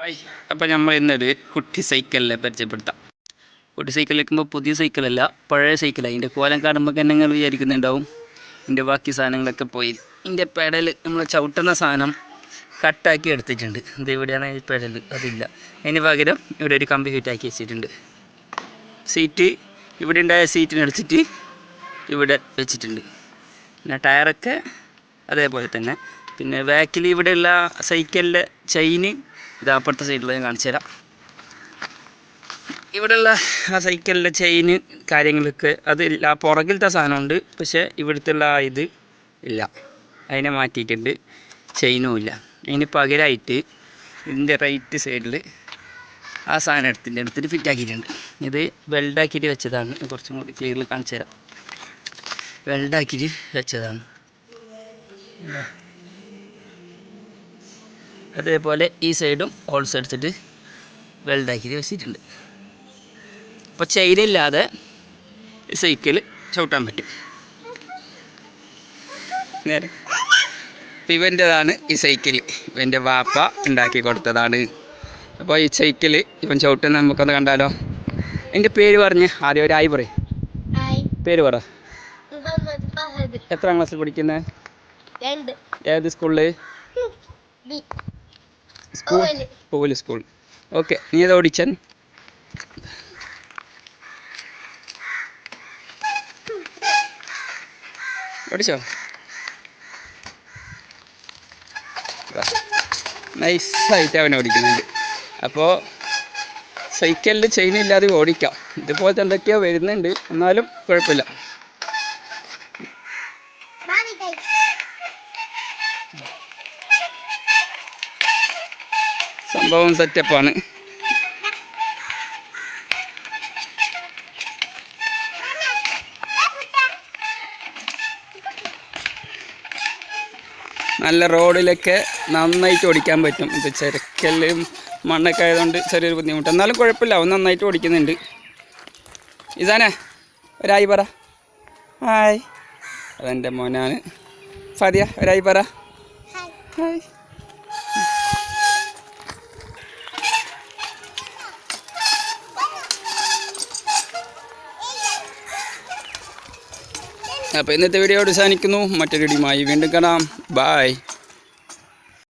Hi. അപ്പോൾ നമ്മൾ ഇന്നൊരു കുട്ടി സൈക്കിളിനെ പരിചയപ്പെടുത്താം. കുട്ടി സൈക്കിൾ വെക്കുമ്പോൾ പുതിയ സൈക്കിളല്ല പഴയ സൈക്കിളാണ് ഇതിന്റെ കോലം കാണുമ്പോൾ തന്നെ നിങ്ങൾ വിചാരിക്കുന്നുണ്ടാവും. ഇതിന്റെ ബാക്കി സാധനങ്ങളൊക്കെ പോയി. ഇതിന്റെ പെടൽ നമ്മൾ ചവിട്ടുന്ന സാധനം കട്ടാക്കി എടുത്തിട്ടുണ്ട്. ഇത് ഇവിടെയാണ് ഈ പെടൽ അതില്ല. അതിന് പകരം ഇവിടെ ഒരു കമ്പി ഫിറ്റാക്കി വെച്ചിട്ടുണ്ട്. സീറ്റ് ഇവിടെ ഉണ്ടായ സീറ്റിനടിച്ചിട്ട് ഇവിടെ വെച്ചിട്ടുണ്ട്. പിന്നെ ടയറൊക്കെ അതേപോലെ തന്നെ. പിന്നെ ബാക്കിൽ ഇവിടെയുള്ള സൈക്കിളിന്റെ ചെയിന് ഇത് അപ്പുറത്തെ സൈഡിൽ ഞാൻ കാണിച്ചു തരാം. ഇവിടെയുള്ള ആ സൈക്കിളിന്റെ ചെയിന് കാര്യങ്ങളൊക്കെ അത് ഇല്ല. ആ പുറകിലത്തെ സാധനമുണ്ട്. പക്ഷേ ഇവിടുത്തെ ആ ഇത് ഇല്ല. അതിനെ മാറ്റിയിട്ടുണ്ട്. ചെയിനും ഇല്ല. അതിന് പകരമായിട്ട് ഇതിന്റെ റൈറ്റ് സൈഡിൽ ആ സാധനം എടുത്തിന്റെ എടുത്തിട്ട് ഫിറ്റ് ആക്കിയിട്ടുണ്ട്. ഇത് വെൽഡാക്കിയിട്ട് വെച്ചതാണ്. കുറച്ചും കൂടി ക്ലിയറിൽ കാണിച്ചു തരാം. വെൽഡാക്കിയിട്ട് വെച്ചതാണ്. അതേപോലെ ഈ സൈഡും ഹോൾസ് എടുത്തിട്ട് വെൽഡാക്കി വെച്ചിട്ടുണ്ട്. അപ്പോൾ ചെയിനില്ലാതെ സൈക്കിൾ ചവിട്ടാൻ പറ്റും. നേരെ. അപ്പം ഇവന്റെതാണ് ഈ സൈക്കിൾ ഇവന്റെ വാപ്പ ഉണ്ടാക്കി കൊടുത്തതാണ്. അപ്പോൾ ഈ സൈക്കിൾ ഇവൻ ചവിട്ടുന്ന നമുക്കൊന്ന് കണ്ടാലോ? എന്റെ പേര് പറഞ്ഞ് ആദ്യം ഒരു ആയി പറയും. പേര് പറ. എത്രാം ക്ലാസ്സിൽ പഠിക്കുന്നത് ഏത് സ്കൂളിൽ സ്കൂൾ. പോവൽ സ്കൂൾ. ഓക്കെ നീ ഏതാ ഓടിച്ചൻ? ഓടിച്ചോ? നൈസായിട്ട് അവൻ ഓടിക്കുന്നുണ്ട്. അപ്പോൾ സൈക്കിളിൽ ചെയിൻ ഇല്ലാതെ ഓടിക്കാം. ഇതുപോലത്തെ എന്തൊക്കെയോ വരുന്നുണ്ട്. എന്നാലും കുഴപ്പമില്ല. സംഭവം സെറ്റപ്പാണ് നല്ല റോഡിലൊക്കെ നന്നായിട്ട് ഓടിക്കാൻ പറ്റും. ഇത് ചെരക്കല്ലും മണ്ണൊക്കെ ആയതുകൊണ്ട് ചെറിയൊരു ബുദ്ധിമുട്ട്. എന്നാലും കുഴപ്പമില്ല അവൻ നന്നായിട്ട് ഓടിക്കുന്നുണ്ട്. ഇതാനേ ഒരായി പറ. ഹായ്. അതെന്റെ മോനാണ്. ഫതിയ ഒരായി പറ. ഹായ്. അപ്പോൾ ഇന്നത്തെ വീഡിയോ അവസാനിക്കുന്നു. മറ്റൊരു വീഡിയോയുമായി വീണ്ടും കാണാം. ബായ്